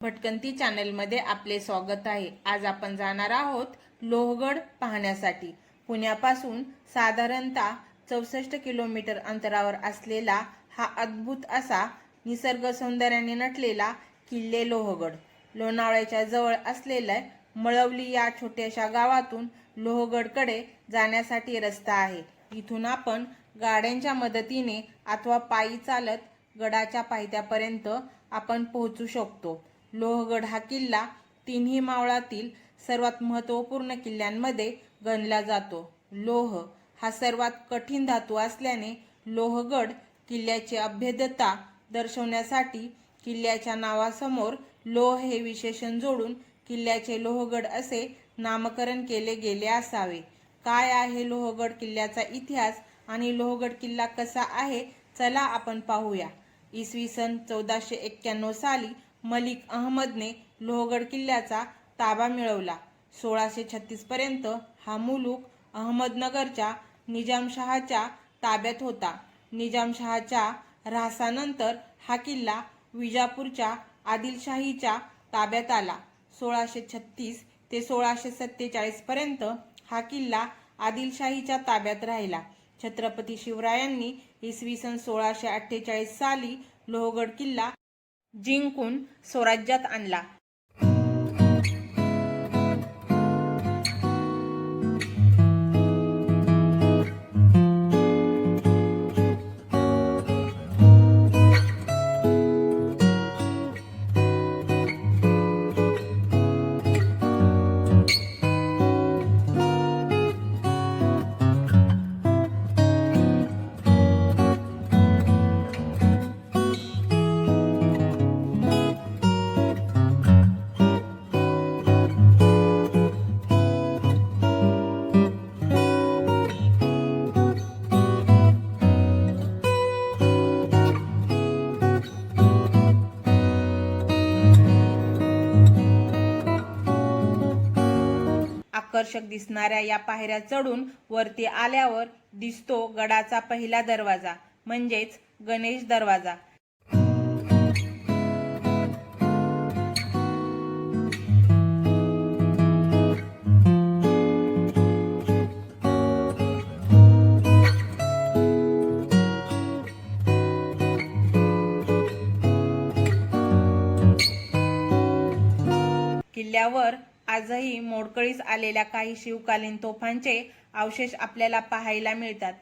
भटकंती चॅनलमध्ये आपले स्वागत आहे. आज आपण जाणार आहोत लोहगड पाहण्यासाठी. पुण्यापासून साधारणतः चौसष्ट किलोमीटर अंतरावर असलेला हा अद्भुत असा निसर्ग सौंदर्याने नटलेला किल्ले लोहगड. लोणावळ्याच्या जवळ असलेल्या मळवली या छोट्याशा गावातून लोहगडकडे जाण्यासाठी रस्ता आहे. इथून आपण गाड्यांच्या मदतीने अथवा पायी चालत गडाच्या पायथ्यापर्यंत आपण पोहोचू शकतो. लोहगड हा किल्ला तिन्ही मावळातील सर्वात महत्त्वपूर्ण किल्ल्यांमध्ये गणला जातो. लोह हा सर्वात कठीण धातू असल्याने लोहगड किल्ल्याची अभेद्यता दर्शवण्यासाठी किल्ल्याच्या नावासमोर लोह हे विशेषण जोडून किल्ल्याचे लोहगड असे नामकरण केले गेले असावे. काय आहे लोहगड किल्ल्याचा इतिहास आणि लोहगड किल्ला कसा आहे? चला आपण पाहूया. इसवी सन चौदाशे एक्क्याण्णव साली मलिक अहमदने लोहगड किल्ल्याचा ताबा मिळवला. सोळाशे छत्तीसपर्यंत हा मुलूक अहमदनगरच्या निजामशहाच्या ताब्यात होता. निजामशहाच्या ऱ्हासानंतर हा किल्ला विजापूरच्या आदिलशाहीच्या ताब्यात आला. सोळाशे छत्तीस ते सोळाशे सत्तेचाळीसपर्यंत हा किल्ला आदिलशाहीच्या ताब्यात राहिला. छत्रपती शिवरायांनी इसवी सन सोळाशे अठ्ठेचाळीस साली लोहगड किल्ला जिंकून स्वराज्यात आणला. आकर्षक दिसणाऱ्या या पायऱ्या चढून वरती आल्यावर दिसतो गडाचा पहिला दरवाजा म्हणजेच गणेश दरवाजा. किल्ल्यावर आजही मोडकळीस आलेल्या काही शिवकालीन तोफांचे अवशेष आपल्याला पाहायला मिळतात.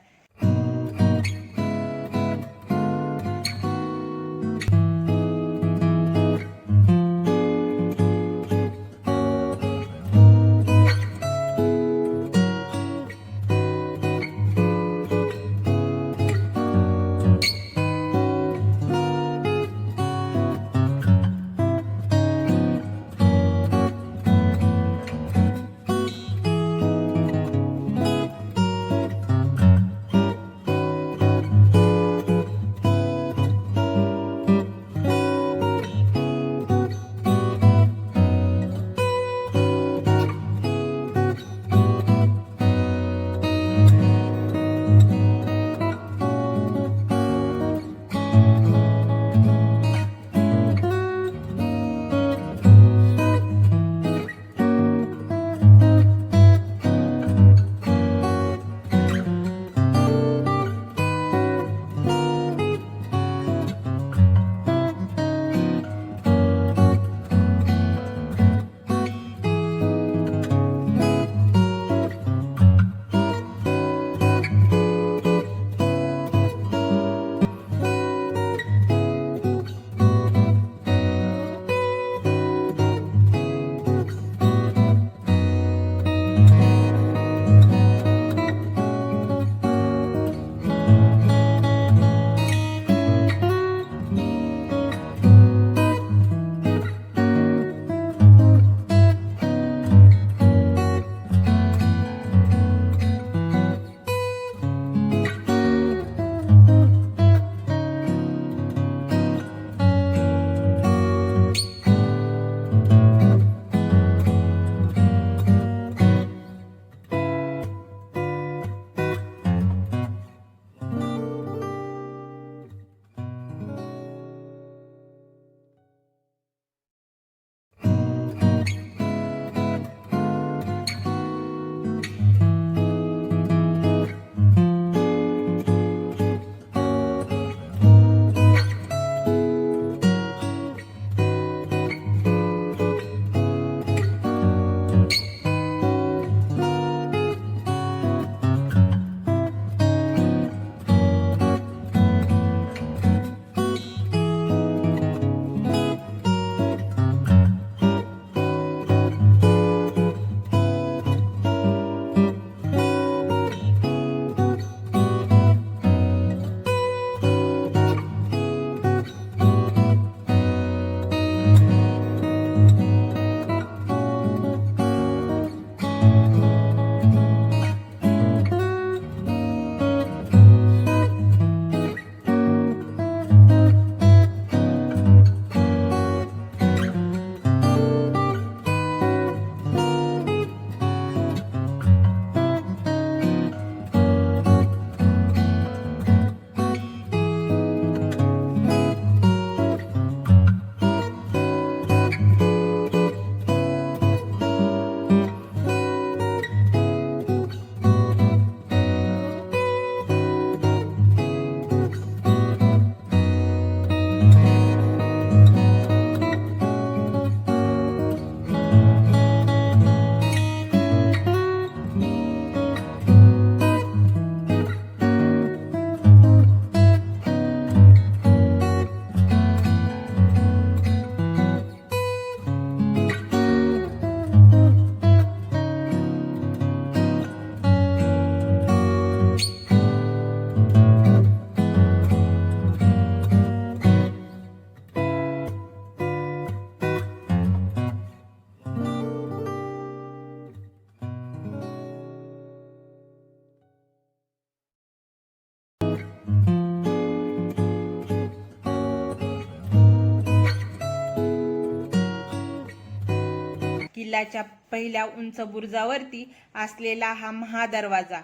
किल्ल्याच्या पहिल्या उंच बुरुजावरती असलेला हा महादरवाजा.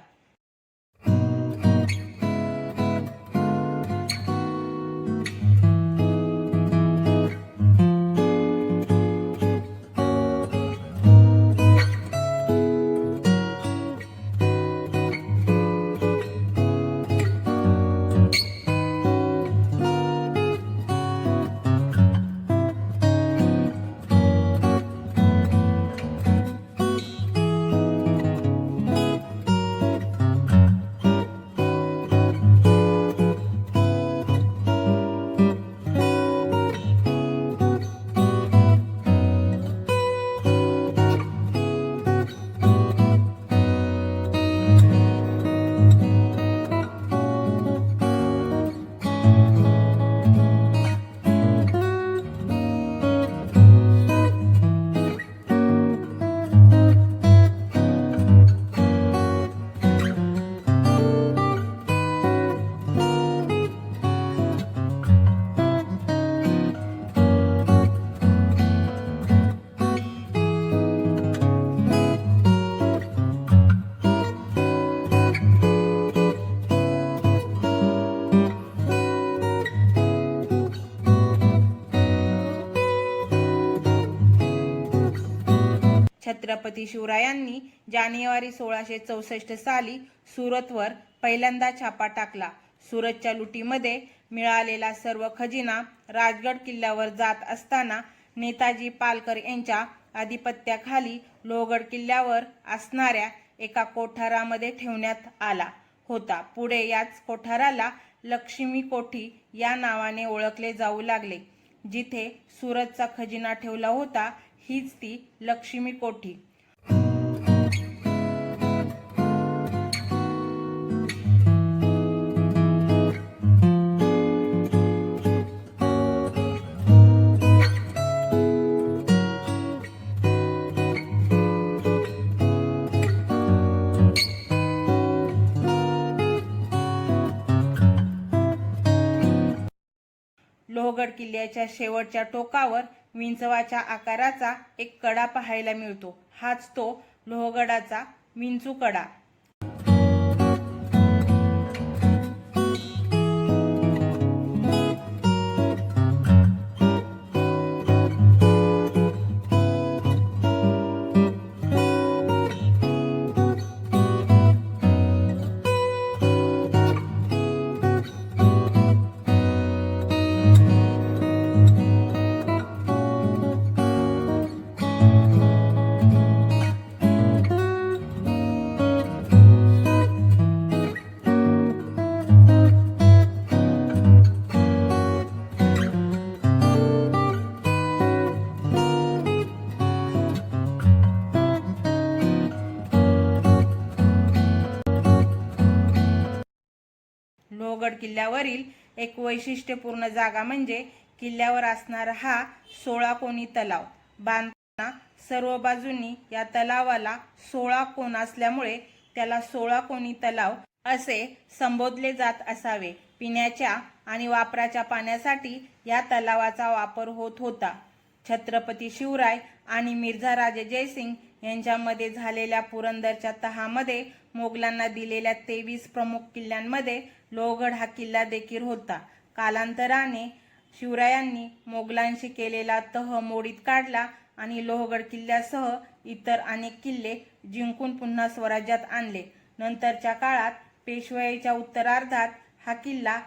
छत्रपती शिवरायांनी जानेवारी सोळाशे चौसष्ट साली सुरतवर पहिल्यांदा छापा टाकला. सुरतच्या लुटीमध्ये मिळालेला सर्व खजिना राजगड किल्ल्यावर जात असताना नेताजी पालकर यांच्या आधिपत्याखाली लोहगड किल्ल्यावर असणाऱ्या एका कोठारामध्ये ठेवण्यात आला होता. पुढे याच कोठाराला लक्ष्मी कोठी या नावाने ओळखले जाऊ लागले. जिथे सुरतचा खजिना ठेवला होता हीच ती लक्ष्मी कोठी. लोहगड किल्ल्याच्या शेवटच्या टोकावर विंचवाच्या आकाराचा एक कडा पाहायला मिळतो. हाच तो लोहगडाचा विंचू कडा. लोहगड किल्ल्यावरील एक वैशिष्ट्यपूर्ण जागा म्हणजे किल्ल्यावर असणारा हा सोळा कोणी तलाव. बांधताना सर्व बाजूंनी या तलावाला सोळा कोण असल्यामुळे त्याला सोळा कोणी तलाव असे संबोधले जात असावे. पिण्याच्या आणि वापराच्या पाण्यासाठी या तलावाचा वापर होत होता. छत्रपती शिवराय आणि मिर्झा राजे जयसिंग यांच्यामध्ये झालेल्या पुरंदरच्या तहामध्ये मोगलांना दिलेल्या तेवीस प्रमुख किल्ल्यांमध्ये लोहगड हा किल्ला देखील होता. कालांतराने शिवरायांनी मोगलांशी केलेला तह मोडीत काढला आणि लोहगड किल्ल्यासह इतर अनेक किल्ले जिंकून पुन्हा स्वराज्यात आणले. नंतरच्या काळात पेशवाईच्या उत्तरार्धात हा किल्ला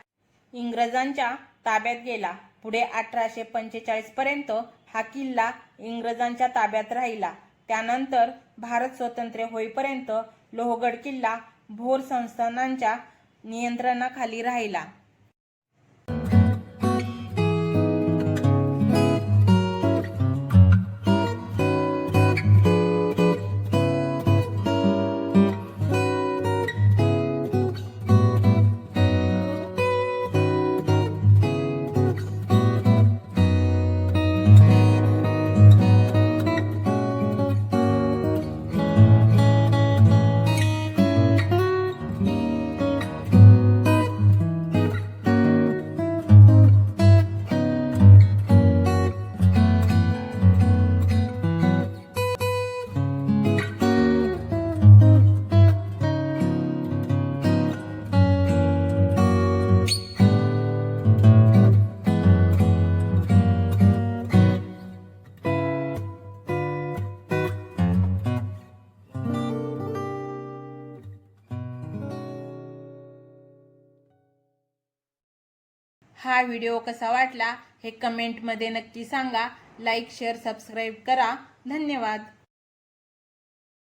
इंग्रजांच्या ताब्यात गेला. पुढे अठराशे पंचेचाळीस पर्यंत हा किल्ला इंग्रजांच्या ताब्यात राहिला. त्यानंतर भारत स्वतंत्र होईपर्यंत लोहगड किल्ला भोर संस्थानांच्या नियंत्रणाखाली राहिला. हा व्हिडिओ कसा वाटला हे कमेंटमध्ये नक्की सांगा. लाईक शेअर सबस्क्राईब करा. धन्यवाद.